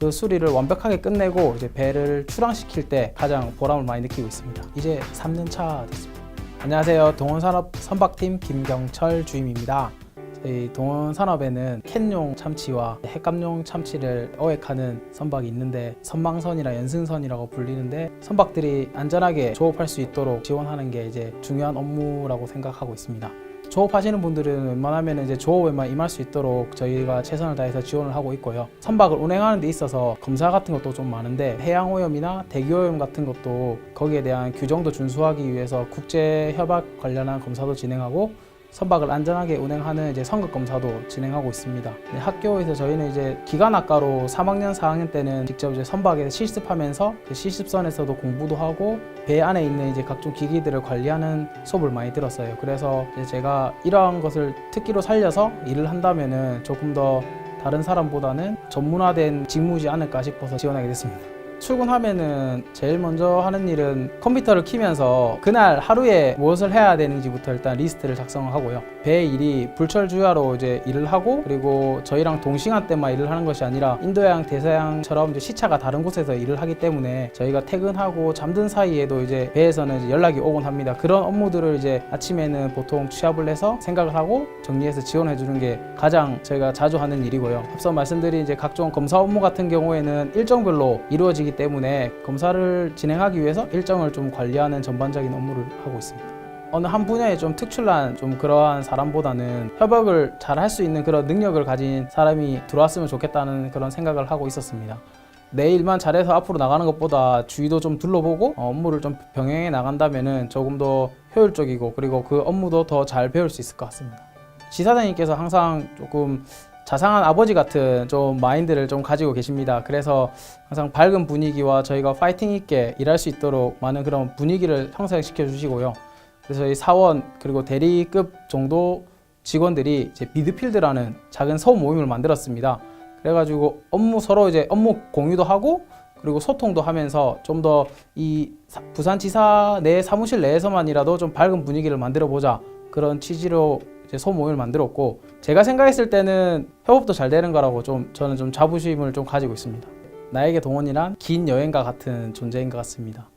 그 수리를 완벽하게 끝내고 이제 배를 출항시킬 때 가장 보람을 많이 느끼고 있습니다. 이제 3년 차 됐습니다. 안녕하세요. 동원산업 선박팀 김경철 주임입니다. 저희 동원산업에는 캔용 참치와 핵감용 참치를 어획하는 선박이 있는데 선망선이나 연승선이라고 불리는데 선박들이 안전하게 조업할 수 있도록 지원하는 게 이제 중요한 업무라고 생각하고 있습니다. 조업하시는 분들은 웬만하면 이제 조업에만 임할 수 있도록 저희가 최선을 다해서 지원을 하고 있고요. 선박을 운행하는 데 있어서 검사 같은 것도 좀 많은데 해양 오염이나 대기 오염 같은 것도 거기에 대한 규정도 준수하기 위해서 국제 협약 관련한 검사도 진행하고 선박을 안전하게 운행하는 이제 성급 검사도 진행하고 있습니다. 네, 학교에서 저희는 이제 기관학과로 3학년, 4학년 때는 직접 이제 선박에 실습하면서 그 실습선에서도 공부도 하고 배 안에 있는 이제 각종 기기들을 관리하는 수업을 많이 들었어요. 그래서 제가 이러한 것을 특기로 살려서 일을 한다면은 조금 더 다른 사람보다는 전문화된 직무지 않을까 싶어서 지원하게 됐습니다. 출근하면은 제일 먼저 하는 일은 컴퓨터를 키면서 그날 하루에 무엇을 해야 되는지부터 일단 리스트를 작성을 하고요. 배 일이 불철주야로 이제 일을 하고 그리고 저희랑 동시간대만 일을 하는 것이 아니라 인도양, 대서양처럼 이제 시차가 다른 곳에서 일을 하기 때문에 저희가 퇴근하고 잠든 사이에도 이제 배에서는 이제 연락이 오곤 합니다. 그런 업무들을 이제 아침에는 보통 취합을 해서 생각을 하고 정리해서 지원해 주는 게 가장 저희가 자주 하는 일이고요. 앞서 말씀드린 이제 각종 검사 업무 같은 경우에는 일정별로 이루어지기 때문에 검사를 진행하기 위해서 일정을 좀 관리하는 전반적인 업무를 하고 있습니다. 어느 한 분야에 좀 특출난 좀 그러한 사람보다는 협업을 잘 할 수 있는 그런 능력을 가진 사람이 들어왔으면 좋겠다는 그런 생각을 하고 있었습니다. 내 일만 잘해서 앞으로 나가는 것보다 주위도 좀 둘러보고 어, 업무를 좀 병행해 나간다면은 조금 더 효율적이고 그리고 그 업무도 더 잘 배울 수 있을 것 같습니다. 지사장님께서 항상 조금 자상한 아버지 같은 좀 마인드를 좀 가지고 계십니다. 그래서 항상 밝은 분위기와 저희가 파이팅 있게 일할 수 있도록 많은 그런 분위기를 형성시켜 주시고요. 그래서 이 사원 그리고 대리급 정도 직원들이 이제 미드필드라는 작은 소모임을 만들었습니다. 그래가지고 업무 서로 이제 업무 공유도 하고 그리고 소통도 하면서 좀 더 이 부산지사 내 사무실 내에서만이라도 좀 밝은 분위기를 만들어 보자 그런 취지로 이 제 소모임을 만들었고 제가 생각했을 때는 협업도 잘 되는 거라고 좀 저는 좀 자부심을 좀 가지고 있습니다. 나에게 동원이란 긴 여행과 같은 존재인 것 같습니다.